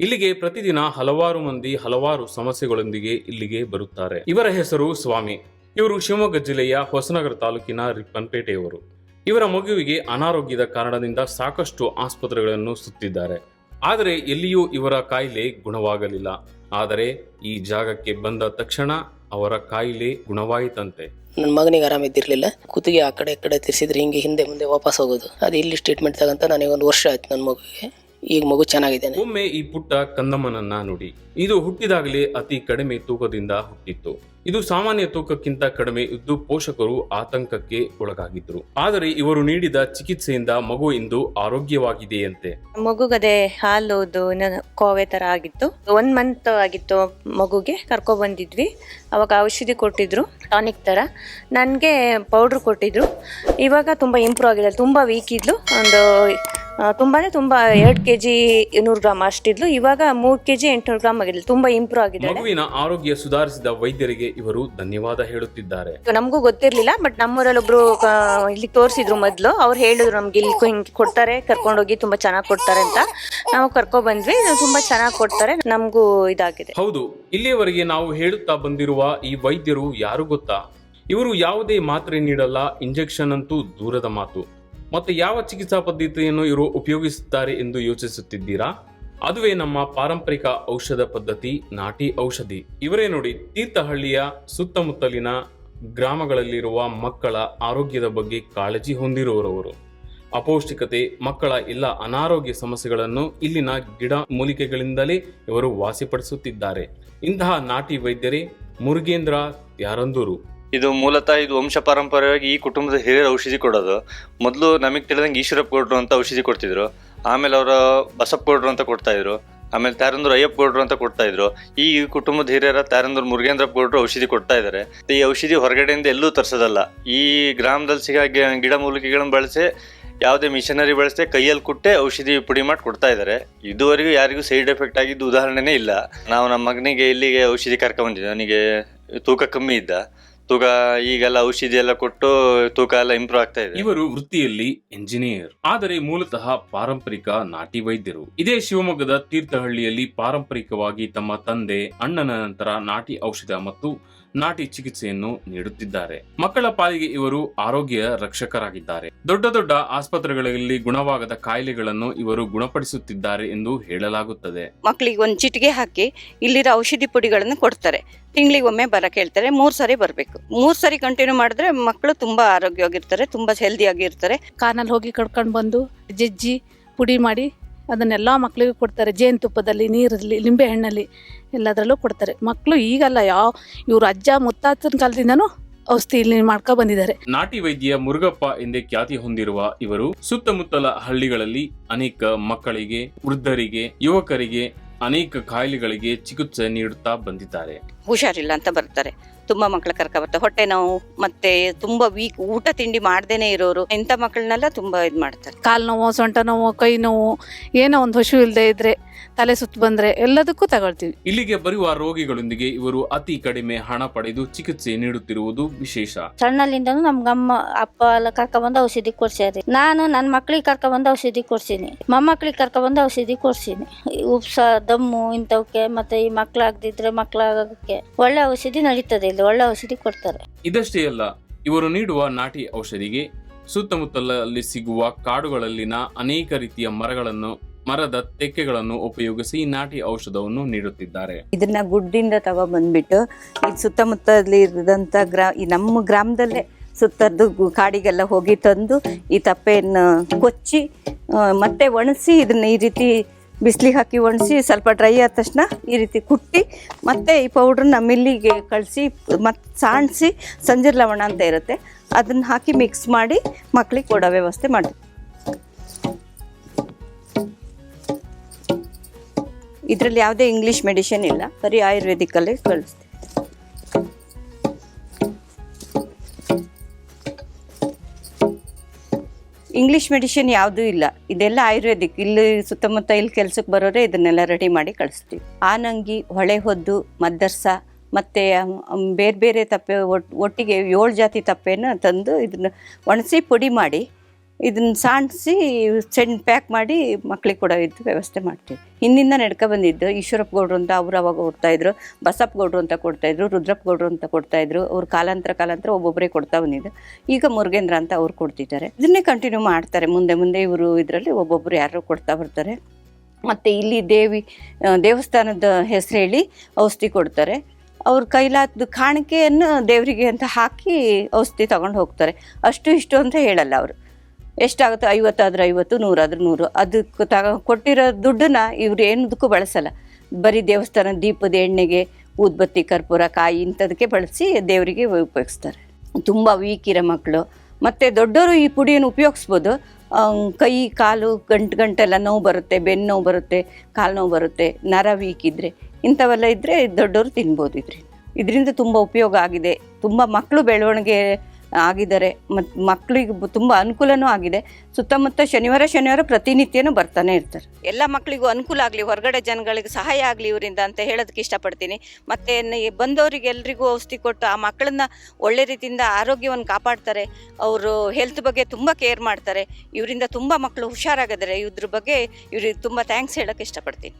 ಇಲ್ಲಿಗೆ ಪ್ರತಿದಿನ ಹಲವಾರು ಮಂದಿ ಹಲವಾರು ಸಮಸ್ಯೆಗಳೊಂದಿಗೆ ಇಲ್ಲಿಗೆ ಬರುತ್ತಾರೆ. ಇವರ ಹೆಸರು ಸ್ವಾಮಿ. ಇವರು ಶಿವಮೊಗ್ಗ ಜಿಲ್ಲೆಯ ಹೊಸನಗರ ತಾಲೂಕಿನ ರಿಪ್ಪನ್ಪೇಟೆಯವರು. ಇವರ ಮಗುವಿಗೆ ಅನಾರೋಗ್ಯದ ಕಾರಣದಿಂದ ಸಾಕಷ್ಟು ಆಸ್ಪತ್ರೆಗಳನ್ನು ಸುತ್ತಿದ್ದಾರೆ. ಆದರೆ ಎಲ್ಲಿಯೂ ಇವರ ಕಾಯಿಲೆ ಗುಣವಾಗಲಿಲ್ಲ. ಆದರೆ ಈ ಜಾಗಕ್ಕೆ ಬಂದ ತಕ್ಷಣ ಅವರ ಕಾಯಿಲೆ ಗುಣವಾಯಿತಂತೆ. ನನ್ನ ಮಗನಿಗೆ ಆರಾಮಿದ್ದಿರಲಿಲ್ಲ ಕುತ್ತಿಗೆ ಆ ಕಡೆ ಕಡೆ ತಿರ್ಸಿದ್ರೆ ಹಿಂಗೆ ಹಿಂದೆ ಮುಂದೆ ವಾಪಸ್ ಹೋಗೋದು. ಅದು ಇಲ್ಲಿ ಟ್ರೀಟ್ಮೆಂಟ್ ತಗಂತ ನನಗೆ ಒಂದು ವರ್ಷ ಆಯ್ತು ನನ್ನ ಮಗುಗೆ ಈಗ ಮಗು ಚೆನ್ನಾಗಿದ್ದೇನೆ. ಒಮ್ಮೆ ಈ ಪುಟ್ಟ ಕಂದಮ್ಮನನ್ನ ನೋಡಿ. ಇದು ಹುಟ್ಟಿದಾಗಲೇ ಅತಿ ಕಡಿಮೆ ತೂಕದಿಂದ ಹುಟ್ಟಿತ್ತು. ಇದು ಸಾಮಾನ್ಯ ತೂಕಕ್ಕಿಂತ ಕಡಿಮೆ ಇದ್ದು ಪೋಷಕರು ಆತಂಕಕ್ಕೆ ಒಳಗಾಗಿದ್ರು. ಆದರೆ ಇವರು ನೀಡಿದ ಚಿಕಿತ್ಸೆಯಿಂದ ಮಗು ಇಂದು ಆರೋಗ್ಯವಾಗಿದೆಯಂತೆ. ಮಗುಗದೆ ಹಾಲು ಕೋವೆ ತರ ಆಗಿತ್ತು. ಒನ್ ಮಂತ್ ಆಗಿತ್ತು ಮಗುಗೆ ಕರ್ಕೊ ಬಂದಿದ್ವಿ. ಅವಾಗ ಔಷಧಿ ಕೊಟ್ಟಿದ್ರು ಟಾನಿಕ್ ತರ. ನನಗೆ ಪೌಡ್ರ್ ಕೊಟ್ಟಿದ್ರು. ಇವಾಗ ತುಂಬಾ ಇಂಪ್ರೂವ್ ಆಗಿದೆ. ತುಂಬಾ ವೀಕ್ ಇದ್ಲು. ಒಂದು ಆ, ತುಂಬಾನೇ ತುಂಬ ಎರಡು ಕೆ ಜಿ ಇನ್ನೂರು ಗ್ರಾಮ್ ಅಷ್ಟಿದ್ಲು. ಇವಾಗ ಮೂರು ಕೆ ಜಿ ಎಂಟುನೂರು ಗ್ರಾಮ್ ಆಗಿದ್ಲು. ತುಂಬ ಇಂಪ್ರೂವ್ ಆಗಿದೆ ಮಗುವಿನ ಆರೋಗ್ಯ ಸುಧಾರಿಸಿದ ವೈದ್ಯರಿಗೆ ಇವರು ಧನ್ಯವಾದ ಹೇಳುತ್ತಿದ್ದಾರೆ. ನಮಗೂ ಗೊತ್ತಿರಲಿಲ್ಲ ಬಟ್ ನಮ್ಮೂರಲ್ಲಿ ಒಬ್ರು ಆ, ಇಲ್ಲಿ ತೋರಿಸಿದ್ರು ಮೊದಲು. ಅವ್ರು ಹೇಳಿದ್ರು ನಮ್ಗೆ ಇಲ್ಲಿ ಹಿಂಗೆ ಕೊಡ್ತಾರೆ ಕರ್ಕೊಂಡೋಗಿ ತುಂಬಾ ಚೆನ್ನಾಗಿ ಕೊಡ್ತಾರೆ ಅಂತ. ನಾವು ಕರ್ಕೊಂಡು ಬಂದ್ವಿ ತುಂಬಾ ಚೆನ್ನಾಗಿ ಕೊಡ್ತಾರೆ. ನಮಗೂ ಇದಾಗಿದೆ. ಹೌದು ಇಲ್ಲಿಯವರೆಗೆ ನಾವು ಹೇಳುತ್ತಾ ಬಂದಿರುವ ಈ ವೈದ್ಯರು ಯಾರು ಗೊತ್ತಾ? ಇವರು ಯಾವುದೇ ಮಾತ್ರೆ ನೀಡಲ್ಲ ಇಂಜೆಕ್ಷನ್ ಅಂತೂ ದೂರದ ಮಾತು. ಮತ್ತೆ ಯಾವ ಚಿಕಿತ್ಸಾ ಪದ್ಧತಿಯನ್ನು ಇವರು ಉಪಯೋಗಿಸುತ್ತಾರೆ ಎಂದು ಯೋಚಿಸುತ್ತಿದ್ದೀರಾ? ಅದುವೇ ನಮ್ಮ ಪಾರಂಪರಿಕ ಔಷಧ ಪದ್ಧತಿ, ನಾಟಿ ಔಷಧಿ. ಇವರೇ ನೋಡಿ, ತೀರ್ಥಹಳ್ಳಿಯ ಸುತ್ತಮುತ್ತಲಿನ ಗ್ರಾಮಗಳಲ್ಲಿರುವ ಮಕ್ಕಳ ಆರೋಗ್ಯದ ಬಗ್ಗೆ ಕಾಳಜಿ ಹೊಂದಿರುವವರು ಅಪೌಷ್ಟಿಕತೆ, ಮಕ್ಕಳ ಎಲ್ಲ ಅನಾರೋಗ್ಯ ಸಮಸ್ಯೆಗಳನ್ನು ಇಲ್ಲಿನ ಗಿಡ ಮೂಲಿಕೆಗಳಿಂದಲೇ ಇವರು ವಾಸಿಪಡಿಸುತ್ತಿದ್ದಾರೆ. ಇಂತಹ ನಾಟಿ ವೈದ್ಯರೇ ಮುರುಗೇಂದ್ರ ಯಾರಂದೂರು ಇದು ಮೂಲತಃ ಇದು ವಂಶ ಪಾರಂಪರ್ಯವಾಗಿ ಈ ಕುಟುಂಬದ ಹಿರಿಯರ ಔಷಧಿ ಕೊಡೋದು. ಮೊದಲು ನಮಗೆ ತಿಳಿದಂಗೆ ಈಶ್ವರಪ್ಪ ಗೌಡ್ರು ಅಂತ ಔಷಧಿ ಕೊಡ್ತಿದ್ರು. ಆಮೇಲೆ ಅವರ ಬಸಪ್ಪ ಗೌಡ್ರು ಅಂತ ಕೊಡ್ತಾ ಇದ್ರು. ಆಮೇಲೆ ತಾರಂದೂರು ಅಯ್ಯಪ್ಪ ಗೌಡ್ರು ಅಂತ ಕೊಡ್ತಾ ಇದ್ರು. ಈ ಕುಟುಂಬದ ಹಿರಿಯರ ತಾರಂದೂರು ಮುರುಗೇಂದ್ರಪ್ಪ ಗೌಡ್ರು ಔಷಧಿ ಕೊಡ್ತಾ ಇದ್ದಾರೆ ಈ ಔಷಧಿ ಹೊರಗಡೆಯಿಂದ ಎಲ್ಲೂ ತರಿಸೋದಲ್ಲ. ಈ ಗ್ರಾಮದಲ್ಲಿ ಸಿಗೋ ಗಿಡ ಮೂಲಿಕೆಗಳನ್ನು ಬಳಸಿ, ಯಾವುದೇ ಮಿಷನರಿ ಬಳಸದೆ ಕೈಯಲ್ಲಿ ಕುಟ್ಟೆ ಔಷಧಿ ಪುಡಿ ಮಾಡಿ ಕೊಡ್ತಾ ಇದ್ದಾರೆ ಇದುವರೆಗೂ ಯಾರಿಗೂ ಸೈಡ್ ಎಫೆಕ್ಟ್ ಆಗಿದ್ದು ಉದಾಹರಣೆನೇ ಇಲ್ಲ. ನಾವು ನಮ್ಮ ಮಗನಿಗೆ ಇಲ್ಲಿಗೆ ಔಷಧಿ ಕರ್ಕೊಂಡ್ ಅವನಿಗೆ ತೂಕ ಕಮ್ಮಿ ಇದ್ದ. ತೂಕ ಈಗೆಲ್ಲ ಔಷಧಿ ಎಲ್ಲ ಕೊಟ್ಟು ತೂಕ ಎಲ್ಲ ಇಂಪ್ರೂವ್ ಆಗ್ತಾ ಇದೆ. ಇವರು ವೃತ್ತಿಯಲ್ಲಿ ಎಂಜಿನಿಯರ್ ಆದರೆ ಮೂಲತಃ ಪಾರಂಪರಿಕ ನಾಟಿ ವೈದ್ಯರು. ಇದೇ ಶಿವಮೊಗ್ಗದ ತೀರ್ಥಹಳ್ಳಿಯಲ್ಲಿ ಪಾರಂಪರಿಕವಾಗಿ ತಮ್ಮ ತಂದೆ ಅಣ್ಣನ ನಂತರ ನಾಟಿ ಔಷಧ ಮತ್ತು ನಾಟಿ ಚಿಕಿತ್ಸೆಯನ್ನು ನೀಡುತ್ತಿದ್ದಾರೆ. ಮಕ್ಕಳ ಪಾಲಿಗೆ ಇವರು ಆರೋಗ್ಯ ರಕ್ಷಕರಾಗಿದ್ದಾರೆ. ದೊಡ್ಡ ದೊಡ್ಡ ಆಸ್ಪತ್ರೆಗಳಲ್ಲಿ ಗುಣವಾಗದ ಕಾಯಿಲೆಗಳನ್ನು ಇವರು ಗುಣಪಡಿಸುತ್ತಿದ್ದಾರೆ ಎಂದು ಹೇಳಲಾಗುತ್ತದೆ. ಮಕ್ಕಳಿಗೆ ಒಂದು ಚಿಟಿಗೆ ಹಾಕಿ ಇಲ್ಲಿರೋ ಔಷಧಿ ಪುಡಿಗಳನ್ನು ಕೊಡ್ತಾರೆ. ತಿಂಗಳಿಗೆ ಒಮ್ಮೆ ಬರಕ್ಕೆ ಹೇಳ್ತಾರೆ ಮೂರು ಸಾರಿ ಬರಬೇಕು. ಮೂರು ಸರಿ ಕಂಟಿನ್ಯೂ ಮಾಡಿದ್ರೆ ಮಕ್ಕಳು ತುಂಬಾ ಆರೋಗ್ಯವಾಗಿರ್ತಾರೆ ತುಂಬಾ ಹೆಲ್ದಿ ಆಗಿರ್ತಾರೆ. ಕಾನಲ್ಲಿ ಹೋಗಿ ಕಡ್ಕೊಂಡು ಬಂದು ಜಜ್ಜಿ ಪುಡಿ ಮಾಡಿ ಅದನ್ನೆಲ್ಲ ಮಕ್ಕಳಿಗೂ ಕೊಡ್ತಾರೆ. ಜೇನುತುಪ್ಪದಲ್ಲಿ ನೀರಲ್ಲಿ ಲಿಂಬೆ ಹಣ್ಣಲ್ಲಿ ಎಲ್ಲದರಲ್ಲೂ ಕೊಡ್ತಾರೆ. ಮಕ್ಕಳು ಈಗಲ್ಲ ಯಾವ ಇವರು ಅಜ್ಜ ಮುತ್ತಾತನ ಕಾಲದಿಂದನೂ ಔಷಧಿ ಇಲ್ಲಿ ಮಾಡ್ಕೊ ಬಂದಿದ್ದಾರೆ. ನಾಟಿ ವೈದ್ಯ ಮುರುಗಪ್ಪ ಎಂದೇ ಖ್ಯಾತಿ ಹೊಂದಿರುವ ಇವರು ಸುತ್ತಮುತ್ತಲ ಹಳ್ಳಿಗಳಲ್ಲಿ ಅನೇಕ ಮಕ್ಕಳಿಗೆ ವೃದ್ಧರಿಗೆ ಯುವಕರಿಗೆ ಅನೇಕ ಕಾಯಿಲೆಗಳಿಗೆ ಚಿಕಿತ್ಸೆ ನೀಡುತ್ತಾ ಬಂದಿದ್ದಾರೆ. ಹುಷಾರಿಲ್ಲ ಅಂತ ಬರ್ತಾರೆ. ತುಂಬ ಕರ್ಕ ಬರ್ತಾರೆ ಹೊಟ್ಟೆ ನೋವು, ಮತ್ತೆ ತುಂಬಾ ವೀಕ್ ಊಟ ತಿಂಡಿ ಮಾಡ್ದೇನೆ ಇರೋರು ಇಂಥ ಮಕ್ಕಳನ್ನೆಲ್ಲ ತುಂಬಾ ಇದ್ ಮಾಡ್ತಾರೆ. ಕಾಲು ನೋವು, ಸೊಂಟ ನೋವು, ಕೈ ನೋವು, ಏನೋ ಒಂದು ಹಸು ಇಲ್ಲದೆ ಇದ್ರೆ ತಲೆ ಸುತ್ತು ಬಂದರೆ ಎಲ್ಲದಕ್ಕೂ ತಗೊಳ್ತೀವಿ. ಇಲ್ಲಿಗೆ ಬರುವ ರೋಗಿಗಳೊಂದಿಗೆ ಇವರು ಅತಿ ಕಡಿಮೆ ಹಣ ಪಡೆದು ಚಿಕಿತ್ಸೆ ನೀಡುತ್ತಿರುವುದು ವಿಶೇಷ. ಸಣ್ಣಲ್ಲಿಂದನೂ ನಮ್ಗಮ್ಮ ಅಪ್ಪ ಎಲ್ಲ ಕರ್ಕೊಬಂದು ಔಷಧಿ ಕೊಡ್ಸ್ಯಾರಿ ನಾನು ನನ್ನ ಮಕ್ಳಿಗೆ ಕರ್ಕೊಬಂದು ಔಷಧಿ ಕೊಡ್ಸೀನಿ. ಮೊಮ್ಮಕ್ಳಿಗೆ ಕರ್ಕೊಬಂದು ಔಷಧಿ ಕೊಡ್ಸೀನಿ. ಉಪ್ಸ ದಮ್ಮು ಇಂಥವಕ್ಕೆ ಮತ್ತೆ ಈ ಮಕ್ಳಾಗ್ದಿದ್ರೆ ಮಕ್ಳಾಗಕ್ಕೆ ಒಳ್ಳೆ ಔಷಧಿ ನಡೀತದೆ ಇಲ್ಲಿ ಒಳ್ಳೆ ಔಷಧಿ ಕೊಡ್ತಾರೆ. ಇದಷ್ಟೇ ಅಲ್ಲ ಇವರು ನೀಡುವ ನಾಟಿ ಔಷಧಿಗೆ ಸುತ್ತಮುತ್ತಲಲ್ಲಿ ಸಿಗುವ ಕಾಡುಗಳಲ್ಲಿನ ಅನೇಕ ರೀತಿಯ ಮರಗಳನ್ನು ಮರದ ತೆಕ್ಕೆಗಳನ್ನು ಉಪಯೋಗಿಸಿ ನಾಟಿ ಔಷಧವನ್ನು ನೀಡುತ್ತಿದ್ದಾರೆ. ಇದನ್ನ ಗುಡ್ಡಿಂದ ತಗೊಬಂದ್ಬಿಟ್ಟು ಈ ಸುತ್ತಮುತ್ತಲಿ ಇರದಂತ ಗ್ರಾ, ಈ ನಮ್ಮ ಗ್ರಾಮದಲ್ಲೇ ಸುತ್ತದ್ದು ಕಾಡಿಗೆಲ್ಲ ಹೋಗಿ ತಂದು ಈ ತಪ್ಪೆಯನ್ನು ಕೊಚ್ಚಿ ಮತ್ತೆ ಒಣಸಿ ಇದನ್ನ ಈ ರೀತಿ ಬಿಸಿಲಿಗೆ ಹಾಕಿ ಒಣಸಿ ಸ್ವಲ್ಪ ಡ್ರೈ ಆದ ತಕ್ಷಣ ಈ ರೀತಿ ಕುಟ್ಟಿ, ಮತ್ತೆ ಈ ಪೌಡ್ರನ್ನ ಮಿಲ್ಲಿಗೆ ಕಳಿಸಿ ಮತ್ತು ಸಾಣಿಸಿ ಸಂಜೆ ಲವಣ ಅಂತ ಇರುತ್ತೆ. ಅದನ್ನ ಹಾಕಿ ಮಿಕ್ಸ್ ಮಾಡಿ ಮಕ್ಳಿಗೆ ಕೊಡೋ ವ್ಯವಸ್ಥೆ ಮಾಡ್ತೀವಿ. ಇದರಲ್ಲಿ ಯಾವುದೇ ಇಂಗ್ಲೀಷ್ ಮೆಡಿಸಿನ್ ಇಲ್ಲ. ಬರೀ ಆಯುರ್ವೇದಿಕಲ್ಲೇ ಕಳಿಸ್ತೀವಿ ಇಂಗ್ಲೀಷ್ ಮೆಡಿಸಿನ್ ಯಾವುದೂ ಇಲ್ಲ. ಇದೆಲ್ಲ ಆಯುರ್ವೇದಿಕ್. ಇಲ್ಲಿ ಸುತ್ತಮುತ್ತ ಇಲ್ಲಿ ಕೆಲಸಕ್ಕೆ ಬರೋರೆ ಇದನ್ನೆಲ್ಲ ರೆಡಿ ಮಾಡಿ ಕಳಿಸ್ತೀವಿ. ಆನಂಗಿ ಹೊಳೆ ಹೊದ್ದು ಮದ್ದರ್ಸ, ಮತ್ತು ಬೇರೆ ಬೇರೆ ತಪ್ಪೆ ಒಟ್, ಒಟ್ಟಿಗೆ ಏಳು ಜಾತಿ ತಪ್ಪೆನ ತಂದು ಇದನ್ನು ಒಣಸಿ ಪುಡಿ ಮಾಡಿ ಇದನ್ನ ಸಾಣಿಸಿ ಸೆಂಡ್ ಪ್ಯಾಕ್ ಮಾಡಿ ಮಕ್ಳಿಗೆ ಕೊಡೋ ಇದು ವ್ಯವಸ್ಥೆ ಮಾಡ್ತೀವಿ. ಹಿಂದಿಂದ ನಡ್ಕೊ ಬಂದಿದ್ದು ಈಶ್ವರಪ್ಪ ಗೌಡ್ರು ಅಂತ ಅವ್ರು ಅವಾಗ ಕೊಡ್ತಾಯಿದ್ರು ಬಸಪ್ಪ ಗೌಡ್ರು ಅಂತ ಕೊಡ್ತಾಯಿದ್ರು ರುದ್ರಪ್ಪ ಗೌಡ್ರು ಅಂತ ಕೊಡ್ತಾಯಿದ್ರು ಅವ್ರು ಕಾಲಾಂತರ ಕಾಲಾಂತರ ಒಬ್ಬೊಬ್ಬರೇ ಕೊಡ್ತಾ ಬಂದಿದ್ದು. ಈಗ ಮುರುಗೇಂದ್ರ ಅಂತ ಅವ್ರು ಕೊಡ್ತಿದ್ದಾರೆ. ಇದನ್ನೇ ಕಂಟಿನ್ಯೂ ಮಾಡ್ತಾರೆ. ಮುಂದೆ ಮುಂದೆ ಇವರು ಇದರಲ್ಲಿ ಒಬ್ಬೊಬ್ಬರು ಯಾರು ಕೊಡ್ತಾ ಬರ್ತಾರೆ. ಮತ್ತು ಇಲ್ಲಿ ದೇವಿ ದೇವಸ್ಥಾನದ ಹೆಸರು ಹೇಳಿ ಔಷಧಿ ಕೊಡ್ತಾರೆ. ಅವ್ರ ಕೈಲಾದ ಕಾಣಿಕೆಯನ್ನು ದೇವರಿಗೆ ಅಂತ ಹಾಕಿ ಔಷಧಿ ತಗೊಂಡು ಹೋಗ್ತಾರೆ. ಅಷ್ಟು ಇಷ್ಟು ಅಂತ ಹೇಳಲ್ಲ ಅವರು. ಎಷ್ಟಾಗುತ್ತೆ? ಐವತ್ತಾದ್ರೆ ಐವತ್ತು, ನೂರಾದ್ರೆ ನೂರು. ಅದಕ್ಕೆ ತಗ ಕೊಟ್ಟಿರೋ ದುಡ್ಡನ್ನ ಇವ್ರು ಏನದಕ್ಕೂ ಬಳಸಲ್ಲ. ಬರೀ ದೇವಸ್ಥಾನ ದೀಪದ ಎಣ್ಣೆಗೆ ಊದ್ಬತ್ತಿ, ಕರ್ಪೂರ, ಕಾಯಿ ಇಂಥದಕ್ಕೆ ಬಳಸಿ ದೇವರಿಗೆ ಉಪಯೋಗಿಸ್ತಾರೆ. ತುಂಬ ವೀಕ್ ಇರೋ ಮಕ್ಕಳು. ಮತ್ತು ದೊಡ್ಡವರು ಈ ಪುಡಿಯನ್ನು ಉಪಯೋಗಿಸ್ಬೋದು. ಕೈ, ಕಾಲು, ಗಂಟು, ಗಂಟೆಲ್ಲ ನೋವು ಬರುತ್ತೆ, ಬೆನ್ನು ನೋವು ಬರುತ್ತೆ, ಕಾಲು ನೋವು ಬರುತ್ತೆ. ನರ ವೀಕ್ ಇದ್ದರೆ ಇಂಥವೆಲ್ಲ ಇದ್ದರೆ ದೊಡ್ಡವರು ತಿನ್ಬೋದು ಇದರಿಂದ ಇದರಿಂದ ತುಂಬ ಉಪಯೋಗ ಆಗಿದೆ. ತುಂಬ ಮಕ್ಕಳು ಬೆಳವಣಿಗೆ ಆಗಿದ್ದಾರೆ. ಮತ್ತು ಮಕ್ಕಳಿಗೆ ತುಂಬ ಅನುಕೂಲನೂ ಆಗಿದೆ. ಸುತ್ತಮುತ್ತ ಶನಿವಾರ ಶನಿವಾರ ಪ್ರತಿನಿತ್ಯನೂ ಬರ್ತಾನೆ ಇರ್ತಾರೆ. ಎಲ್ಲ ಮಕ್ಕಳಿಗೂ ಅನುಕೂಲ ಆಗಲಿ, ಹೊರಗಡೆ ಜನಗಳಿಗೆ ಸಹಾಯ ಆಗಲಿ ಇವರಿಂದ ಅಂತ ಹೇಳೋದಕ್ಕೆ ಇಷ್ಟಪಡ್ತೀನಿ. ಮತ್ತು ಬಂದವರಿಗೆ ಎಲ್ಲರಿಗೂ ಔಷಧಿ ಕೊಟ್ಟು ಆ ಮಕ್ಕಳನ್ನ ಒಳ್ಳೆ ರೀತಿಯಿಂದ ಆರೋಗ್ಯವನ್ನು ಕಾಪಾಡ್ತಾರೆ. ಅವರು ಹೆಲ್ತ್ ಬಗ್ಗೆ ತುಂಬ ಕೇರ್ ಮಾಡ್ತಾರೆ. ಇವರಿಂದ ತುಂಬ ಮಕ್ಕಳು ಹುಷಾರಾಗಿದ್ದಾರೆ. ಇದ್ರ ಬಗ್ಗೆ ಇವ್ರಿಗೆ ತುಂಬ ಥ್ಯಾಂಕ್ಸ್ ಹೇಳೋಕ್ಕೆ ಇಷ್ಟಪಡ್ತೀನಿ.